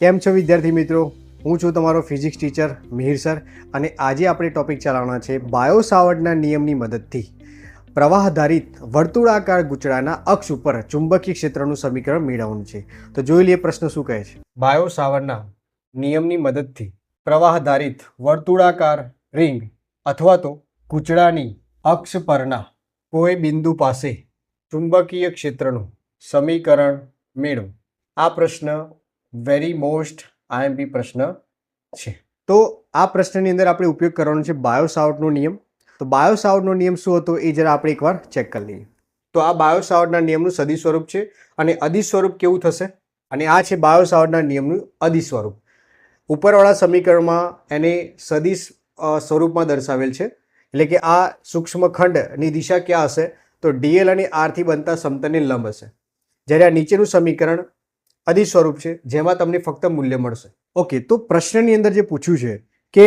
કેમ છો વિદ્યાર્થી મિત્રો? હું છું તમારો ફિઝિક્સ ટીચર મિહિર સર અને આજે આપણે ટોપિક ચલાવવાના છે બાયો સાવર્ટના નિયમની મદદથી. પ્રવાહધારિત વર્તુળાકાર ગુચડાના અક્ષ ઉપર ચુંબકીય ક્ષેત્રનું સમીકરણ મેળવવાનું છે. તો જોઈ લઈએ પ્રશ્ન શું કહે છે. બાયો સાવર્ટના નિયમની મદદથી પ્રવાહધારિત વર્તુળાકાર રિંગ અથવા તો ગુચડાની અક્ષ પરના કોઈ બિંદુ પાસે ચુંબકીય ક્ષેત્રનું સમીકરણ મેળવો. આ પ્રશ્ન વેરી મોસ્ટ આઈએમપી પ્રશ્ન છે. તો આ પ્રશ્નની અંદર આપણે ઉપયોગ કરવાનો છે બાયોસાવટનો નિયમ. તો બાયોસાવટનો નિયમ શું હતો એ જરા આપણે એકવાર ચેક કરી લઈએ. તો આ બાયોસાવટના નિયમનું સદી સ્વરૂપ છે અને અધિ સ્વરૂપ કેવું થશે? અને આ છે બાયોસાવટના નિયમનું અધિ સ્વરૂપ. ઉપરવાળા સમીકરણમાં એને સદી સ્વરૂપમાં દર્શાવેલ છે. એટલે કે આ સૂક્ષ્મ ખંડની દિશા ક્યાં હશે? તો ડીએલ અને આરથી બનતા સમતલને લંબ હશે. જ્યારે આ નીચેનું સમીકરણ અદિ સ્વરૂપ છે, જેમાં તમને ફક્ત મૂલ્ય મળશે. ઓકે તો પ્રશ્નની અંદર જે પૂછ્યું છે કે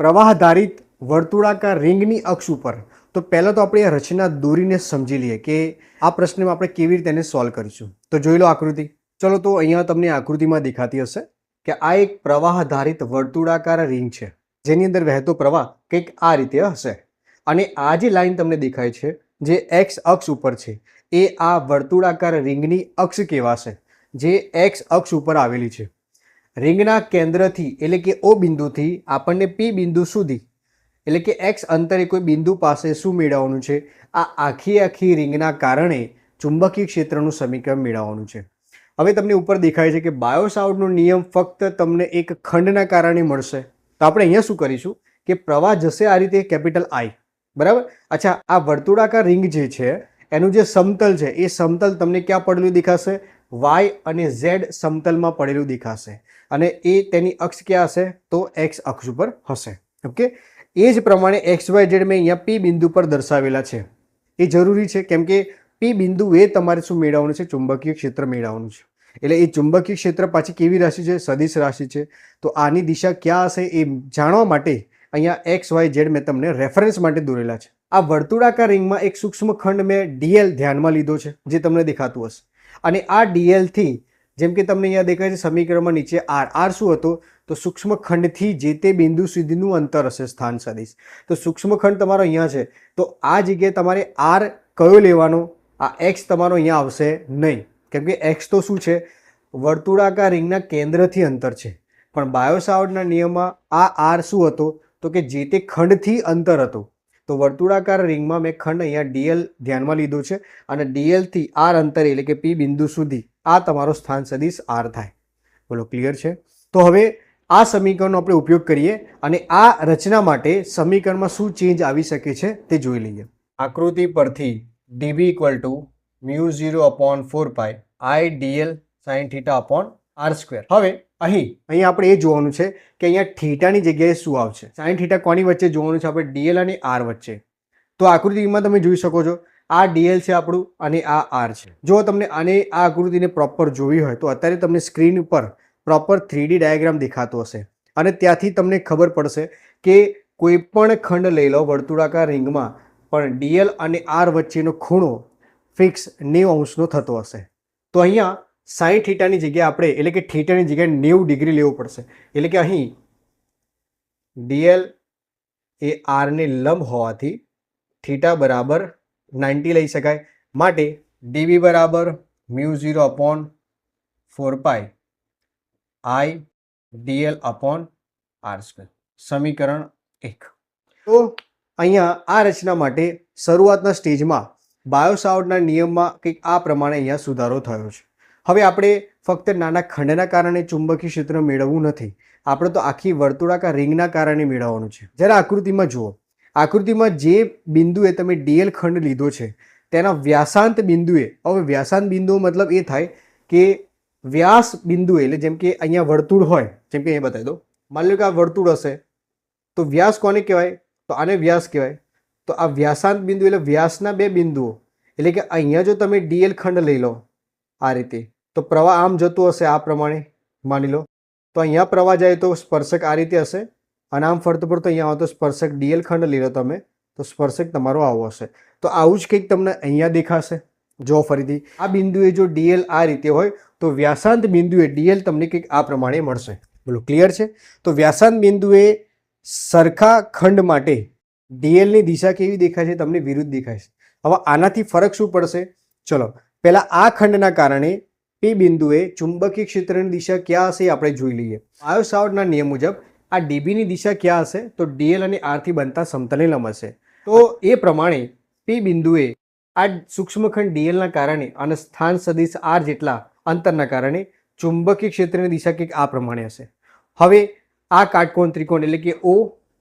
પ્રવાહધારિત વર્તુળાકાર રિંગની અક્ષ ઉપર, તો પહેલાં તો આપણે આ રચના દોરીને સમજી લઈએ કે આ પ્રશ્નમાં આપણે કેવી રીતે એને સોલ્વ કરીશું. તો જોઈ લો આકૃતિ. ચલો તો અહીંયા તમને આકૃતિમાં દેખાતી હશે કે આ એક પ્રવાહધારિત વર્તુળાકાર રિંગ છે. જેની અંદર વહેતો પ્રવાહ કંઈક આ રીતે હશે. અને આ જે લાઈન તમને દેખાય છે, જે એક્સ અક્ષ ઉપર છે, એ આ વર્તુળાકાર રિંગની અક્ષ કહેવાશે. જે એક્સ અક્ષ ઉપર આવેલી છે. રિંગના કેન્દ્રથી, એટલે કે ઓ બિંદુથી આપણને પી બિંદુ સુધી, એટલે કે એક્સ અંતરે કોઈ બિંદુ પાસે શું મેળવવાનું છે? આ આખી આખી રિંગના કારણે ચુંબકીય ક્ષેત્રનું સમીકરણ મેળવવાનું છે. હવે તમને ઉપર દેખાય છે કે બાયોસાઉટનો નિયમ ફક્ત તમને એક ખંડના કારણે મળશે. તો આપણે અહીંયા શું કરીશું? કે પ્રવાહ જશે આ રીતે કેપિટલ આઈ બરાબર? અચ્છા, આ વર્તુળાકાર રિંગ જે છે, એનું જે સમતલ છે, એ સમતલ તમને ક્યાં પડેલું દેખાશે? વાય અને ઝેડ સમતલમાં પડેલું દેખાશે. અને એ તેની અક્ષ ક્યાં હશે? તો એક્સ અક્ષ ઉપર હશે. ઓકે? એ જ પ્રમાણે એક્સ વાય ઝેડ મેં અહીંયા પી બિંદુ પર દર્શાવેલા છે. એ જરૂરી છે કેમ કે પી બિંદુ એ તમારે શું મેળવવાનું છે? ચુંબકીય ક્ષેત્ર મેળવવાનું છે. એટલે એ ચુંબકીય ક્ષેત્ર પાછી કેવી રાશિ છે? સદિશ રાશિ છે. તો આની દિશા ક્યાં હશે એ જાણવા માટે અહીંયા એક્સ વાય ઝેડ મેં તમને રેફરન્સ માટે દોરેલા છે. આ વર્તુળાકાર રિંગમાં એક સૂક્ષ્મ ખંડ મેં ડીએલ ધ્યાનમાં લીધો છે, જે તમને દેખાતું હશે. અને આ ડીએલથી જેમ કે તમને અહીંયા દેખાય છે, સમીકરણમાં નીચે આર આર શું હતો? તો સૂક્ષ્મ ખંડથી જે તે બિંદુ સુધીનું અંતર હશે, સ્થાન સદીશ. તો સૂક્ષ્મ ખંડ તમારો અહીંયા છે. તો આ જગ્યાએ તમારે આર કયો લેવાનો? આ એક્સ તમારો અહીંયા આવશે નહીં. કેમ કે એક્સ તો શું છે? વર્તુળાકાર રિંગના કેન્દ્રથી અંતર છે. પણ બાયોસાવર્ટના નિયમમાં આ આર શું હતો? તો કે જે તે ખંડથી અંતર હતું. તો વર્તુળાકાર રિંગમાં મેં ખંડ અહીંયા ડીએલ ધ્યાનમાં લીધો છે અને ડીએલથી આર અંતર એટલે કે પી બિંદુ સુધી આ તમારો સ્થાન સદીશ આર થાય. બોલો ક્લિયર છે? તો હવે આ સમીકરણનો આપણે ઉપયોગ કરીએ અને આ રચના માટે સમીકરણમાં શું ચેન્જ આવી શકે છે તે જોઈ લઈએ. આકૃતિ પરથી dB equal to mu zero upon four pi I dl sine theta upon r square હવે અહીં અહીં આપણે એ જોવાનું છે કે અહીંયા થીટાની જગ્યાએ શું આવશે. સાઈન થીટા કોની વચ્ચે જોવાનું છે? આપણે ડીએલ અને આર વચ્ચે. તો આકૃતિમાં તમે જોઈ શકો છો, આ ડીએલ છે આપણું અને આ આર છે. જો તમને આને આ આકૃતિને પ્રોપર જોવી હોય, તો અત્યારે તમને સ્ક્રીન ઉપર પ્રોપર થ્રીડી ડાયાગ્રામ દેખાતો હશે. અને ત્યાંથી તમને ખબર પડશે કે કોઈ પણ ખંડ લઈ લો વર્તુળાકાર રિંગમાં, પણ ડીએલ અને આર વચ્ચેનો ખૂણો ફિક્સ નેવ અંશનો થતો હશે. તો અહીંયા સાઈઠ થીટાની જગ્યાએ આપણે, એટલે કે થીટાની જગ્યાએ નેવું ડિગ્રી લેવું પડશે. એટલે કે અહીં ડીએલ એ આરને લંબ હોવાથી થીટા બરાબર નાઇન્ટી લઈ શકાય. માટે ડીબી બરાબર mu zero upon four pi I dl upon r square. સમીકરણ એક. તો અહીંયા આ રચના માટે શરૂઆતના સ્ટેજમાં બાયોસાવર્ટના નિયમમાં કંઈક આ પ્રમાણે અહીંયા સુધારો થયો છે. હવે આપણે ફક્ત નાના ખંડના કારણે ચુંબકીય ક્ષેત્ર મેળવવું નથી. આપણે તો આખી વર્તુળાકાર રિંગના કારણે મેળવવાનું છે. જ્યારે આકૃતિમાં જુઓ. આકૃતિમાં જે બિંદુએ તમે ડીએલ ખંડ લીધો છે, તેના વ્યાસાંત બિંદુએ, હવે વ્યાસાંત બિંદુ મતલબ એ થાય કે વ્યાસ બિંદુએ, એટલે જેમ કે અહીંયા વર્તુળ હોય, જેમ કે અહીંયા બતાવી દો માની લો કે આ વર્તુળ હશે, તો વ્યાસ કોને કહેવાય? તો આને વ્યાસ કહેવાય. તો આ વ્યાસાંત બિંદુ એટલે વ્યાસના બે બિંદુઓ. એટલે કે અહીંયા જો તમે ડીએલ ખંડ લઈ લો, આ રીતે. તો પ્રવાહ આમ જતો હશે આ પ્રમાણે, માની લો. તો અહીંયા પ્રવાહ જાય તો સ્પર્શક આ રીતે હશે અને આમ ફરતો ફરતું અહીંયા આવો તો સ્પર્શક ડીએલ ખંડ લઈ લો તમે, તો સ્પર્શક તમારો આવો હશે. તો આવું જ કંઈક તમને અહીંયા દેખાશે. જો ફરીથી આ બિંદુએ જો ડીએલ આ રીતે હોય, તો વ્યાસાંત બિંદુએ ડીએલ તમને કંઈક આ પ્રમાણે મળશે. બોલો ક્લિયર છે? તો વ્યાસાંત બિંદુએ સરખા ખંડ માટે ડીએલની દિશા કેવી દેખાય છે? તમને વિરુદ્ધ દેખાય છે. હવે આનાથી ફરક શું પડશે? ચલો, પહેલાં આ ખંડના કારણે પી બિંદુએ ચુંબકીય ક્ષેત્રની દિશા ક્યાં હશે આપણે જોઈ લઈએ. આયો સાવટના નિયમ મુજબ આ ડીબીની દિશા ક્યાં હશે તો ડીએલ અને આરથી બનતા સમતલને લંબ હશે. તો એ પ્રમાણે પી બિંદુએ આ સૂક્ષ્મખંડ ડીએલના કારણે અને સ્થાન સદિશ આર જેટલા અંતરના કારણે ચુંબકીય ક્ષેત્રની દિશા કંઈક આ પ્રમાણે હશે. હવે આ કાટકોણ ત્રિકોણ એટલે કે ઓ,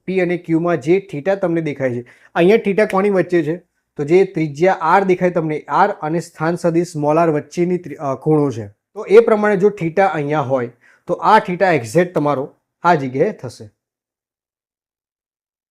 પી અને ક્યુમાં જે થીટા તમને દેખાય છે. અહીંયા થીટા કોની વચ્ચે છે? તો જે ત્રિજ્યા આર દેખાય તમને, આર અને સ્થાન સદિશ મોલાર વચ્ચેની ખૂણો છે. તો એ પ્રમાણે જો થીટા અહીંયા હોય, તો આ થીટા એક્ઝેક્ટ તમારો આ જગ્યાએ થશે.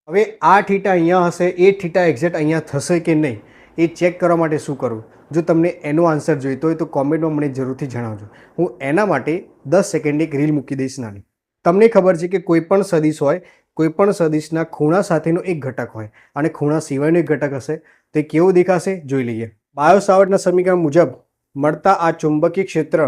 હવે આ થીટા અહીંયા હશે, એ થીટા એક્ઝેક્ટ અહીંયા થશે કે નહીં, એ ચેક કરવા માટે શું કરવું જો તમને એનો આન્સર જોઈતો હોય તો કોમેન્ટમાં મને જરૂરથી જણાવજો. હું એના માટે દસ સેકન્ડ એક રીલ મૂકી દઈશ નાની. તમને ખબર છે કે કોઈ પણ સદીશ હોય, કોઈ પણ સદીશના ખૂણા સાથેનો એક ઘટક હોય, અને ખૂણા સિવાયનો એક ઘટક હશે તો કેવો દેખાશે? જોઈ લઈએ. બાયોસાવર્ટના સમીકરણ મુજબ મળતા આ ચુંબકીય ક્ષેત્ર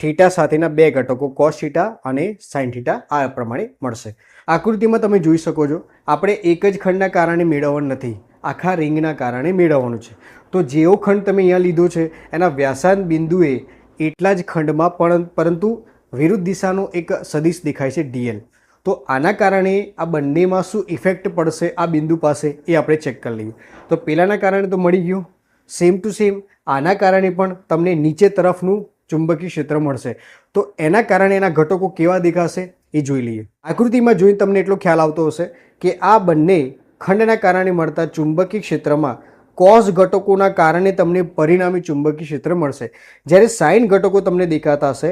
થીટા સાથેના બે ઘટકો કોસ થીટા અને સાઇન થીટા આ પ્રમાણે મળશે. આકૃતિમાં તમે જોઈ શકો છો, આપણે એક જ ખંડના કારણે મેળવવાનું નથી. આખા રિંગના કારણે મેળવવાનું છે. તો જેવો ખંડ તમે અહીંયા લીધો છે, એના વ્યાસાન બિંદુએ એટલા જ ખંડમાં પણ, પરંતુ વિરુદ્ધ દિશાનો એક સદિશ દેખાય છે ડીએલ તો આના કારણે આ બંનેમાં શું ઇફેક્ટ પડશે આ બિંદુ પાસે એ આપણે ચેક કરી લઈએ. તો પહેલાંના કારણે તો મળી ગયું. સેમ ટુ સેમ આના કારણે પણ તમને નીચે તરફનું ચુંબકીય ક્ષેત્ર મળશે. તો એના કારણે એના ઘટકો કેવા દેખાશે એ જોઈ લઈએ. આકૃતિમાં જોઈને તમને એટલો ખ્યાલ આવતો હશે કે આ બંને ખંડના કારણે મળતા ચુંબકીય ક્ષેત્રમાં કોસ ઘટકોના કારણે તમને પરિણામી ચુંબકીય ક્ષેત્ર મળશે. જ્યારે સાઇન ઘટકો તમને દેખાતા હશે,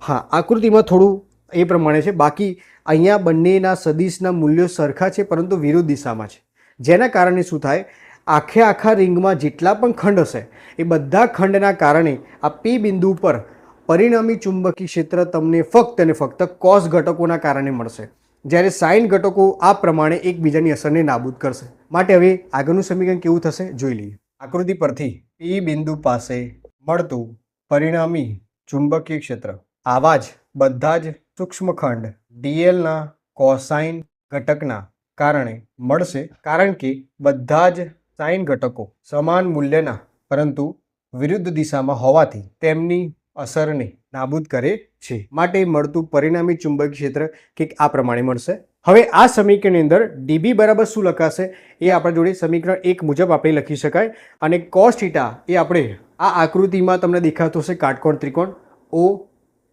હા, આકૃતિમાં થોડું એ પ્રમાણે છે. બાકી અહીંયા બંનેના સદીશના મૂલ્યો સરખા છે, પરંતુ વિરુદ્ધ દિશામાં છે. જેના કારણે શું થાય? આખે આખા રિંગમાં જેટલા પણ ખંડ હશે, એ બધા ખંડના કારણે આ પી બિંદુ પર પરિણામી ચુંબકીય ક્ષેત્ર તમને ફક્ત અને ફક્ત કોસ ઘટકોના કારણે મળશે. જ્યારે સાઇન ઘટકો આ પ્રમાણે એકબીજાની અસરને નાબૂદ કરશે. માટે હવે આગળનું સમીકરણ કેવું થશે? જોઈ લઈએ. આકૃતિ પરથી પી બિંદુ પાસે મળતું પરિણામી ચુંબકીય ક્ષેત્ર. આવા જ બધા જ સૂક્ષ્મખંડ ડીએલના કોસાઇન ઘટકના કારણે મળશે કારણ કે બધા જ સાઇન ઘટકો સમાન મૂલ્યના, પરંતુ વિરુદ્ધ દિશામાં હોવાથી તેમની અસરને નાબૂદ કરે છે. માટે મળતું પરિણામી ચુંબકીય ક્ષેત્ર કંઈક આ પ્રમાણે મળશે. હવે આ સમીકરણની અંદર ડીબી બરાબર શું લખાશે? એ આપણા જોડે સમીકરણ એક મુજબ આપણે લખી શકાય. અને કોસ થીટા એ આપણે આ આકૃતિમાં તમને દેખાતો હશે કાટકોણ, ત્રિકોણ. ઓ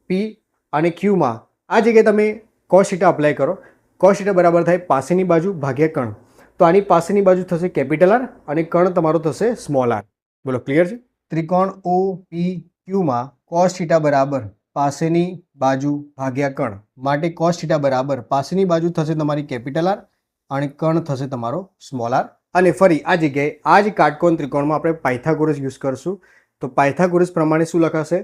પી અને ક્યુમાં આ જગ્યાએ તમે કોસ થીટા અપ્લાય કરો. કોસ થીટા બરાબર થાય પાસેની બાજુ ભાગ્યા કણ. તો આની પાસેની બાજુ થશે કેપિટલ આર અને કણ તમારો થશે સ્મોલ આર બોલો ક્લિયર છે? ત્રિકોણ ઓ પી ક્યુમાં કોસ બરાબર પાસેની બાજુ ભાગ્યા કણ. માટે કોસ થીટા બરાબર પાસેની બાજુ થશે તમારી કેપિટલ આર અને કણ થશે તમારો સ્મોલ આર અને ફરી આ જગ્યાએ આ જ કાટકોણ ત્રિકોણમાં આપણે પાયથાગોરસ યુઝ કરશું. તો પાયથાગોરસ પ્રમાણે શું લખાશે?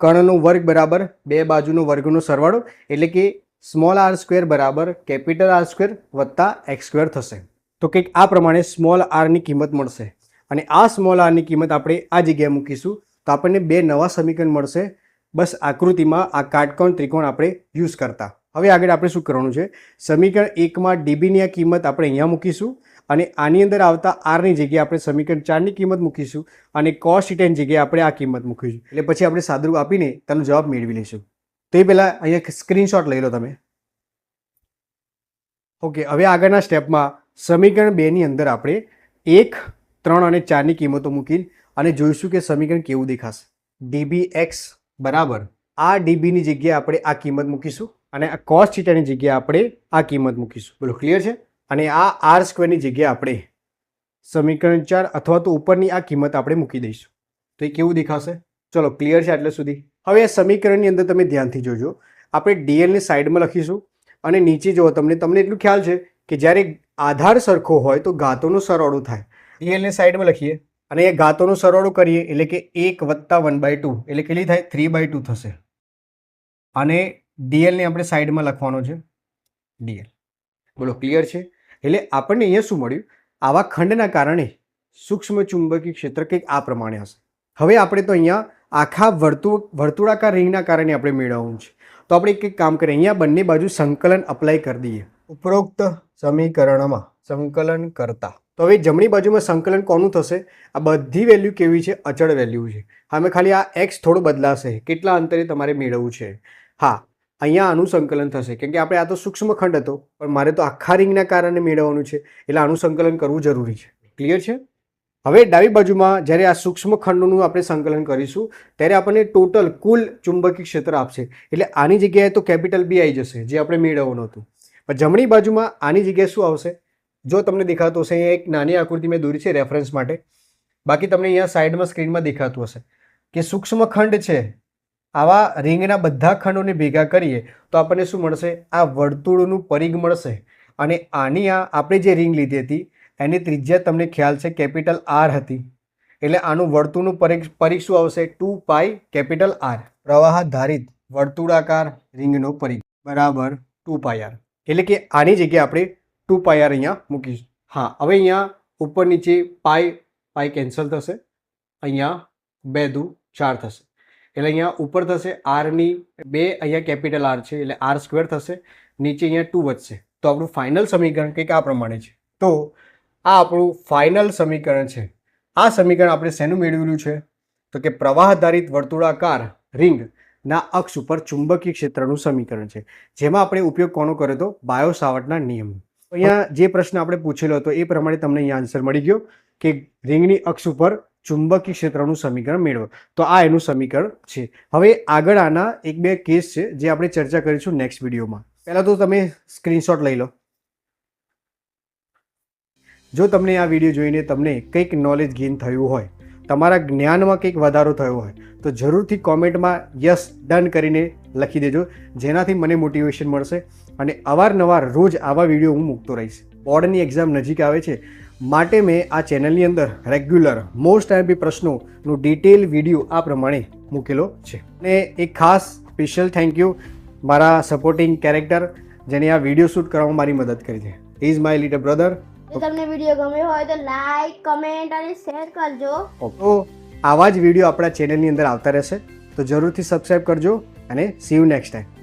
કર્ણનો વર્ગ બરાબર બે બાજુનો વર્ગનો સરવાળો, એટલે કે સ્મોલ આર સ્ક્વેર બરાબર કેપિટલ આર સ્ક્વેર વત્તા એક્સ સ્ક્વેર થશે. તો કંઈક આ પ્રમાણે સ્મોલ આરની કિંમત મળશે. અને આ સ્મોલ આરની કિંમત આપણે આ જગ્યાએ મૂકીશું, તો આપણને બે નવા સમીકરણ મળશે. બસ આકૃતિમાં આ કાટકોણ ત્રિકોણ આપણે યુઝ કરતા. હવે આગળ આપણે શું કરવાનું છે? સમીકરણ એકમાં ડીબીની આ કિંમત આપણે અહીંયા મૂકીશું અને આની અંદર આવતા આરની જગ્યાએ આપણે સમીકરણ ચારની કિંમત મૂકીશું અને કોસ થીટાની જગ્યાએ આપણે આ કિંમત મૂકીશું. એટલે પછી આપણે સાદરૂપ આપીને તેનો જવાબ મેળવી લઈશું. તો એ પહેલાં અહીંયા સ્ક્રીનશોટ લઈ લો તમે. ઓકે હવે આગળના સ્ટેપમાં સમીકરણ બેની અંદર આપણે એક, ત્રણ અને ચારની કિંમતો મૂકી અને જોઈશું કે સમીકરણ કેવું દેખાશે. ડીબી એક્સ બરાબર આ ડીબીની જગ્યાએ આપણે આ કિંમત મૂકીશું. અને આ કોસ થીટાની જગ્યાએ આપણે આ કિંમત મૂકીશું. બોલો ક્લિયર છે? અને આ આર સ્ક્વેરની જગ્યાએ આપણે સમીકરણ ચાર અથવા તો ઉપરની આ કિંમત આપણે મૂકી દઈશું. તો એ કેવું દેખાશે? ચલો ક્લિયર છે આટલે સુધી. હવે આ સમીકરણની અંદર તમે ધ્યાનથી જોજો. આપણે ડીએલની સાઈડમાં લખીશું અને નીચે જુઓ, તમને તમને એટલું ખ્યાલ છે કે જ્યારે આધાર સરખો હોય તો ઘાતોનો સરવાળો થાય. ડીએલની સાઈડમાં લખીએ અને એ ઘાતોનો સરવાળો કરીએ એટલે કે એક વત્તા વન બાય ટુ એટલે કેટલી થાય? થ્રી બાય ટુ થશે. અને ડીએલને આપણે સાઈડમાં લખવાનો છે. ડીએલ બોલો ક્લિયર છે? એટલે આપણને અહીંયા શું મળ્યું? આવા ખંડના કારણે સૂક્ષ્મ ચુંબકીય ક્ષેત્ર કંઈક આ પ્રમાણે હશે. હવે આપણે તો અહીંયા આખા વર્તુળ, વર્તુળાકાર રિંગના કારણે આપણે મેળવવાનું છે. તો આપણે એક કામ કરીએ. અહીંયા બંને બાજુ સંકલન અપ્લાય કરી દઈએ. ઉપરોક્ત સમીકરણમાં સંકલન કરતા. તો હવે જમણી બાજુમાં સંકલન કોનું થશે? આ બધી વેલ્યુ કેવી છે? અચળ વેલ્યુ છે. હવે ખાલી આ એક્સ થોડું બદલાશે. કેટલા અંતરે તમારે મેળવવું છે? હા અહીંયા આનું સંકલન થશે. કેમ કે આપણે આ તો સૂક્ષ્મ ખંડ હતો, પણ મારે તો આખા રિંગના કારણે મેળવવાનું છે, એટલે આનું સંકલન કરવું જરૂરી છે. ક્લિયર છે? હવે ડાબી બાજુમાં જ્યારે આ સૂક્ષ્મ ખંડનું આપણે સંકલન કરીશું, ત્યારે આપણને ટોટલ કુલ ચુંબકીય ક્ષેત્ર આપશે. એટલે આની જગ્યાએ તો કેપિટલ બી આવી જશે, જે આપણે મેળવવાનું હતું. પણ જમણી બાજુમાં આની જગ્યાએ શું આવશે? જો તમને દેખાતું હશે, અહીંયા એક નાની આકૃતિ મેં દોરી છે રેફરન્સ માટે. બાકી તમને અહીંયા સાઈડમાં સ્ક્રીનમાં દેખાતું હશે. કે સૂક્ષ્મ ખંડ છે આવા રિંગના બધા ખંડોને ભેગા કરીએ તો આપણને શું મળશે? આ વર્તુળનું પરિઘ મળશે. અને આની આ આપણે જે રિંગ લીધી હતી, એની ત્રિજ્યા તમને ખ્યાલ છે, કેપિટલ આર હતી. એટલે આનું વર્તુળનું પરિઘ પરિઘ શું આવશે? ટુ પાઈ કેપિટલ આર પ્રવાહ ધારિત વર્તુળાકાર રિંગનો પરિઘ. બરાબર, ટુ પાયર એટલે કે આની જગ્યાએ આપણે ટુ પાયર અહીંયા મૂકીશું. હા, હવે અહીંયા ઉપર નીચે પાય પાય કેન્સલ થશે. અહીંયા બે દુ ચાર થશે. એટલે અહીંયા ઉપર થશે આરની બે અહીંયા કેપિટલ આર છે, એટલે આર સ્ક્વેર થશે, નીચે અહીંયા ટુ વધશે. તો આપણું ફાઇનલ સમીકરણ કંઈક આ પ્રમાણે છે. તો આ આપણું ફાઇનલ સમીકરણ છે. આ સમીકરણ આપણે શેનું મેળવેલું છે? તો કે પ્રવાહ આધારિત વર્તુળાકાર રિંગના અક્ષ ઉપર ચુંબકીય ક્ષેત્રનું સમીકરણ છે. જેમાં આપણે ઉપયોગ કોનો કર્યો હતો? બાયો સાવર્ટના નિયમ અહીંયા જે પ્રશ્ન આપણે પૂછેલો હતો, એ પ્રમાણે તમને અહીંયા આન્સર મળી ગયો કે રિંગની અક્ષ ઉપર ચુંબકીય ક્ષેત્રનું સમીકરણ મેળવો. તો આ એનું સમીકરણ છે. હવે આગળ આના એક બે કેસ છે જે આપણે ચર્ચા કરીશું નેક્સ્ટ વિડીયોમાં. પહેલાં તો તમે સ્ક્રીનશોટ લઈ લો. જો તમને આ વીડિયો જોઈને તમને કંઈક નોલેજ ગેઇન થયું હોય, તમારા જ્ઞાનમાં કંઈક વધારો થયો હોય, તો જરૂરથી કોમેન્ટમાં યસ ડન કરીને લખી દેજો. જેનાથી મને મોટિવેશન મળશે. અને અવારનવાર રોજ આવા વીડિયો હું મૂકતો રહીશ. બોર્ડની એક્ઝામ નજીક આવે છે. માટે મેં આ ચેનલની અંદર રેગ્યુલર મોસ્ટ આઈએમપી પ્રશ્નોનું ડિટેલ વીડિયો આ પ્રમાણે મૂકેલો છે. અને એક ખાસ સ્પેશિયલ થેન્ક યુ મારા સપોર્ટિંગ કેરેક્ટર જેને આ વીડિયો શૂટ કરવામાં મારી મદદ કરી છે. ઇઝ માય લિટલ બ્રધર જો તમને વીડિયો ગમ્યો હોય તો લાઈક કમેન્ટ અને શેર કરજો. તો આવા જ વીડિયો આપણા ચેનલની અંદર આવતા રહેશે. તો જરૂરથી સબસ્ક્રાઈબ કરજો અને સી યુ નેક્સ્ટ ટાઈમ